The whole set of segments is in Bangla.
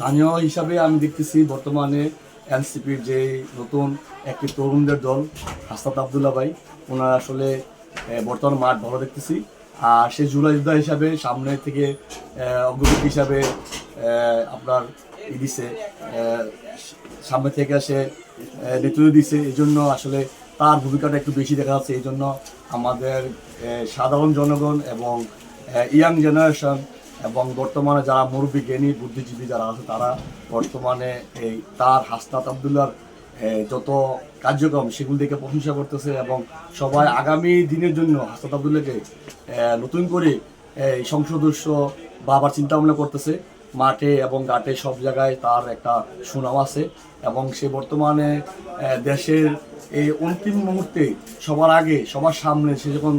স্থানীয় হিসাবে আমি দেখতেছি বর্তমানে এনসিপির যে নতুন একটি তরুণদের দল হাস্তাত আবদুল্লা ভাই, ওনারা আসলে বর্তমান মাঠ ভালো দেখতেছি। আর সে জুলাই যোদ্ধা হিসাবে সামনে থেকে অগ্রগতি হিসাবে আপনার দিছে সামনে থেকে সে নেতৃত্ব দিছে। এই জন্য আসলে তার ভূমিকাটা একটু বেশি দেখা যাচ্ছে। এই জন্য আমাদের সাধারণ জনগণ এবং ইয়াং জেনারেশন এবং বর্তমানে যারা মুরব্বী, জ্ঞানী, বুদ্ধিজীবী যারা আছে, তারা বর্তমানে এই তার হাসনাত আবদুল্লার যত কার্যক্রম সেগুলি দেখে প্রশংসা করতেছে এবং সবাই আগামী দিনের জন্য হাসনাত আবদুল্লাকে নতুন করে এই সংসদস্য বা আবার চিন্তা ভাবনা করতেছে। মাঠে এবং ঘাটে সব জায়গায় তার একটা সুনাম আছে এবং সে বর্তমানে দেশের এই অন্তিম মুহূর্তে সবার আগে, সবার সামনে সে যখন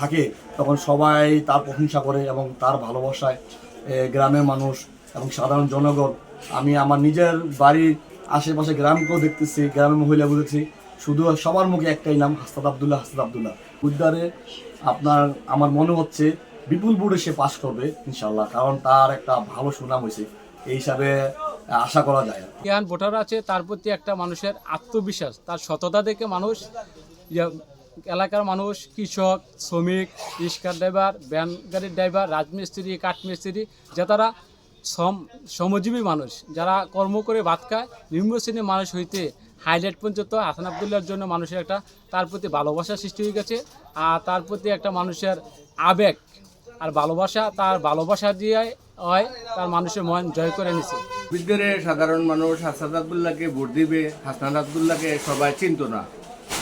থাকে। তখন সবাই তার প্রশংসা করে এবং তার ভালোবাসায় গ্রামের মানুষ এবং সাধারণ জনগণ। আমি আমার নিজের বাড়ির আশেপাশে গ্রামকেও দেখতেছি, গ্রামের মহিলা বুঝেছি শুধু সবার মুখে একটাই নাম হাস্তাদ আবদুল্লাহ হাস্তাদ আবদুল্লাহ। উদ্ধারে আপনার, আমার মনে হচ্ছে বিপুল বোর্ডে সে পাশ করবে ইনশাল্লাহ কারণ তার একটা ভালো সুনাম হয়েছে। এই হিসাবে আশা করা যায়। জ্ঞান ভোটার আছে, তার প্রতি একটা মানুষের আত্মবিশ্বাস, তার সততা দেখে মানুষ এলাকার মানুষ, কৃষক, শ্রমিক রিক্সার ড্রাইভার, ভ্যান গাড়ির ড্রাইভার, রাজমিস্ত্রি, কাঠমিস্ত্রি, যে তারা শ্রম শ্রমজীবী মানুষ। যারা কর্ম করে ভাত খায়, নিম্ন শ্রেণির মানুষ হইতে হাইলাইট পর্যন্ত হাসান আবদুল্লার জন্য মানুষের একটা, তার প্রতি ভালোবাসা সৃষ্টি হয়ে গেছে। আর তার প্রতি একটা মানুষের আবেগ আর ভালোবাসা, তার ভালোবাসা দিয়ে হয়, তার মানুষের মন জয় করে নিছে। বিদ্যারে সাধারণ মানুষ হাসান আবদুল্লাহকে ভোট দিবে, হাসান আবদুল্লাহকে সবাই চিনত না।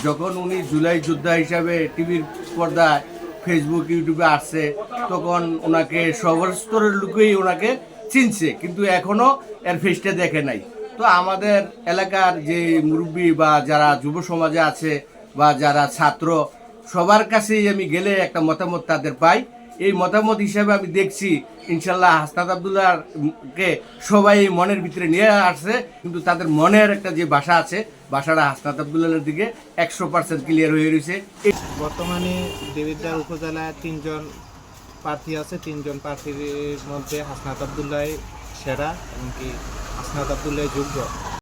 যখন উনি জুলাই যোদ্ধা হিসাবে টিভির পর্দায় ফেসবুক ইউটিউবে আসছে, তখন ওনাকে সবার স্তরের লোকেই ওনাকে চিনছে, কিন্তু এখনও এর ফেসটা দেখে নাই। তো আমাদের এলাকার যে মুরব্বী বা যারা যুব সমাজে আছে বা যারা ছাত্র, সবার কাছেই আমি গেলে একটা মতামত তাদের পাই। এই মতামত হিসাবে আমি দেখছি, ইনশাল্লাহ হাসনাত আবদুল্লাহকে সবাই মনের ভিতরে নিয়ে আসছে, কিন্তু তাদের মনের একটা যে ভাষা আছে ভাষাটা হাসনাত আবদুল্লাহের দিকে একশো পার্সেন্ট ক্লিয়ার হয়ে রয়েছে। বর্তমানে দেবিদ্বার উপজেলায় তিনজন প্রার্থী আছে, তিনজন প্রার্থীর মধ্যে হাসনাত আবদুল্লাহ সেরা, এমনকি হাসনাত আবদুল্লাহ যোগ্য।